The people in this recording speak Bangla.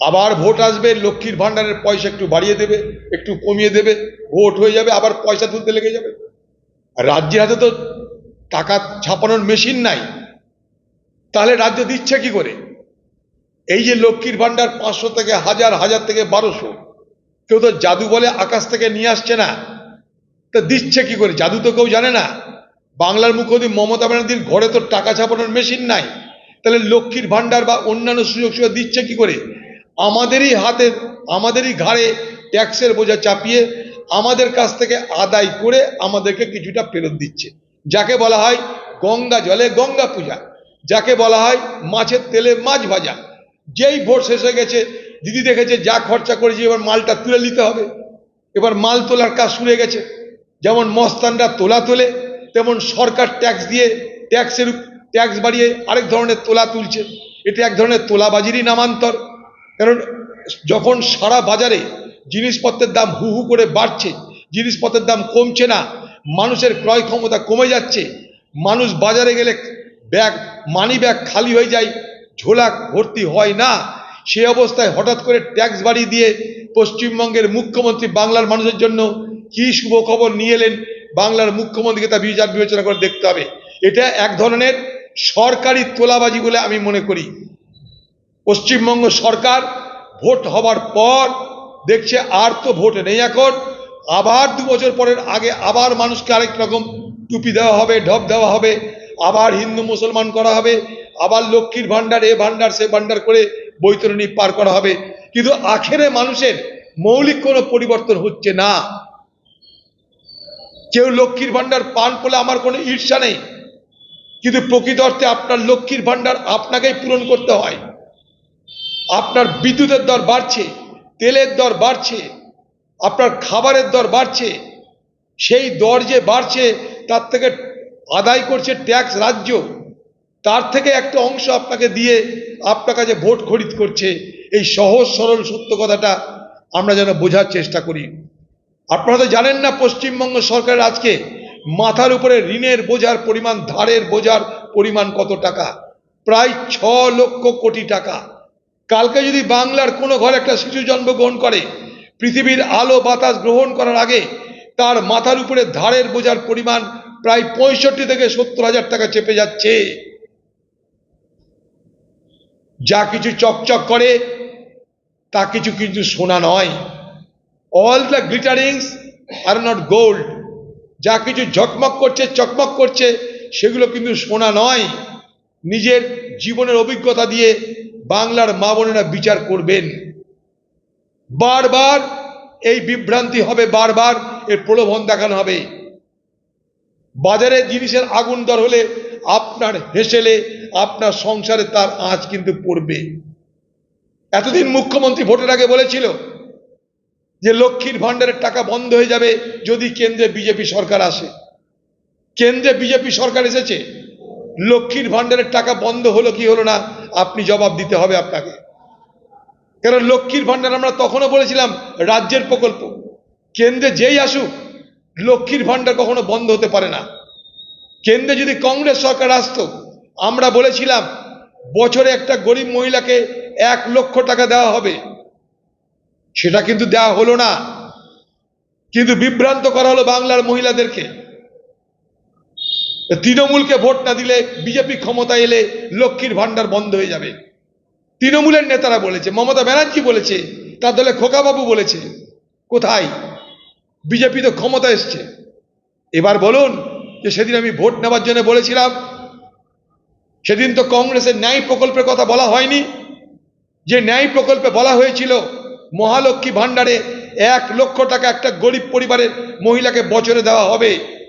আবার ভোট আসবে, লক্ষ্মীর ভাণ্ডারের পয়সা একটু বাড়িয়ে দেবে, একটু কমিয়ে দেবে, ভোট হয়ে যাবে, আবার পয়সা তুলতে লেগে যাবে। রাজ্যের হাতে তো টাকা ছাপানোর মেশিন নাই। তাহলে রাজ্য দিচ্ছে কি করে? এই যে লক্ষ্মীর ভাণ্ডার পাঁচশো থেকে হাজার হাজার থেকে বারোশো, কেউ তো জাদু বলে আকাশ থেকে নিয়ে আসছে না। তা দিচ্ছে কি করে? জাদু তো কেউ জানে না। বাংলার মুখ্যমন্ত্রী মমতা ব্যানার্জির ঘরে তো টাকা ছাপানোর মেশিন নাই। তাহলে লক্ষ্মীর ভাণ্ডার বা অন্যান্য সুযোগ সুবিধা দিচ্ছে কি করে? আমাদেরই হাতে, আমাদেরই ঘাড়ে ট্যাক্সের বোঝা চাপিয়ে আমাদের কাছ থেকে আদায় করে আমাদেরকে কিছুটা ফেরত দিচ্ছে। যাকে বলা হয় গঙ্গা জলে গঙ্গা পূজা, যাকে বলা হয় মাছের তেলে মাছ ভাজা। যেই ভোট শেষ হয়ে গেছে, দিদি দেখেছে যা খরচা করেছে, এবার মালটা তুলে নিতে হবে। এবার মাল তোলার কাজ শুরু গেছে। যেমন মস্তানরা তোলা তোলে, তেমন সরকার ট্যাক্স দিয়ে ট্যাক্সের ট্যাক্স বাড়িয়ে আরেক ধরনের তোলা তুলছে। এটা এক ধরনের তোলাবাজিরই নামান্তর। কারণ যখন সারা বাজারে জিনিসপত্রের দাম হু হু করে বাড়ছে, জিনিসপত্রের দাম কমছে না, মানুষের ক্রয় ক্ষমতা কমে যাচ্ছে, মানুষ বাজারে গেলে ব্যাগ মানি ব্যাগ খালি হয়ে যায়, ঝোলা ভর্তি হয় না। সেই অবস্থায় হঠাৎ করে ট্যাক্স বাড়িয়ে দিয়ে পশ্চিমবঙ্গের মুখ্যমন্ত্রী বাংলার মানুষের জন্য কি শুভ খবর নিয়ে এলেন, বাংলার মুখ্যমন্ত্রীকে তা বিচার বিবেচনা করে দেখতে হবে। এটা এক ধরনের সরকারি তোলাবাজি বলে আমি মনে করি। পশ্চিমবঙ্গ সরকার ভোট হবার পর দেখছে আর তো ভোট নেই এখন। আবার দু বছর পরের আগে আবার মানুষকে আরেক রকম টুপি দেওয়া হবে, ঢপ দেওয়া হবে, আবার হিন্দু মুসলমান করা হবে, আবার লক্ষ্মীর ভাণ্ডার, এ ভাণ্ডার, সে ভাণ্ডার করে বৈতরণী পার করা হবে। কিন্তু আখেরে মানুষের মৌলিক কোনো পরিবর্তন হচ্ছে না। কেউ লক্ষ্মীর ভাণ্ডার পান বলে আমার কোনো ঈর্ষা নেই। কিন্তু প্রকৃত অর্থে আপনার লক্ষ্মীর ভাণ্ডার আপনাকেই পূরণ করতে হয়। আপনার বিদ্যুতের দর বাড়ছে, তেলের দর বাড়ছে, আপনার খাবারের দর বাড়ছে, সেই দর যে বাড়ছে, তার থেকে আদায় করছে ট্যাক্স রাজ্য, তার থেকে একটা অংশ আপনাকে দিয়ে আপনার কাছে ভোট খরিদ করছে। এই সহজ, সরল, সত্য কথাটা আমরা যেন বোঝার চেষ্টা করি। আপনারা তো জানেন না, পশ্চিমবঙ্গ সরকারের আজকে মাথার উপরে ঋণের বোঝার পরিমাণ, ধারের বোঝার পরিমাণ কত টাকা? প্রায় ছ লক্ষ কোটি টাকা। কালকে যদি বাংলার কোনো ঘরে একটা শিশু জন্মগ্রহণ করে, পৃথিবীর আলো বাতাস গ্রহণ করার আগে তার মাথার উপরে ধারের বোঝার পরিমাণ প্রায় পঁয়ষট্টি থেকে সত্তর হাজার টাকা চেপে যাচ্ছে। যা কিছু চকচক করে, তা কিছু কিন্তু সোনা নয়। All the glitterings are not gold যা কিছু ঝকমক করছে, চকমক করছে, সেগুলো কিন্তু সোনা নয়। নিজের জীবনের অভিজ্ঞতা দিয়ে বাংলার মা বোনেরা বিচার করবেন। বারবার এই বিভ্রান্তি হবে, বারবার এর প্রলোভন দেখানো হবে। বাজারে জিনিসের আগুন দর হলে আপনার হেসেলে, আপনার সংসারে তার আঁচ কিন্তু পড়বে। এতদিন মুখ্যমন্ত্রী ভোটের আগে বলেছিল যে লক্ষ্মীর ভাণ্ডারের টাকা বন্ধ হয়ে যাবে যদি কেন্দ্রে বিজেপি সরকার আসে। কেন্দ্রে বিজেপি সরকার এসেছে, লক্ষ্মীর ভাণ্ডারের টাকা বন্ধ হলো কি হলো না আপনি জবাব দিতে হবে আপনাকে। কারণ লক্ষ্মীর ভাণ্ডার আমরা তখনও বলেছিলাম, রাজ্যের প্রকল্প। কেন্দ্রে যেই আসুক, লক্ষ্মীর ভাণ্ডার কখনো বন্ধ হতে পারে না। কেন্দ্রে যদি কংগ্রেস সরকার আসতো, আমরা বলেছিলাম, বছরে একটা গরিব মহিলাকে এক লক্ষ টাকা দেওয়া হবে। সেটা কিন্তু দেওয়া হলো না। কিন্তু বিভ্রান্ত করা হলো বাংলার মহিলাদেরকে। তৃণমূলকে ভোট না দিলে বিজেপি ক্ষমতা এলে লক্ষ্মীর ভাণ্ডার বন্ধ হয়ে যাবে। তৃণমূলের নেতারা বলেছে, মমতা ব্যানার্জি বলেছে, তার দলে খোকাবাবু বলেছে, কোথায়? বিজেপি তো ক্ষমতা এসছে। এবার বলুন যে সেদিন আমি ভোট নেওয়ার জন্য বলেছিলাম, সেদিন তো কংগ্রেসের ন্যায় প্রকল্পের কথা বলা হয়নি। যে ন্যায় প্রকল্পে বলা হয়েছিল, মহালক্ষ্মী ভাণ্ডারে এক লক্ষ টাকা একটা গরিব পরিবারের মহিলাকে বছরে দেওয়া হবে।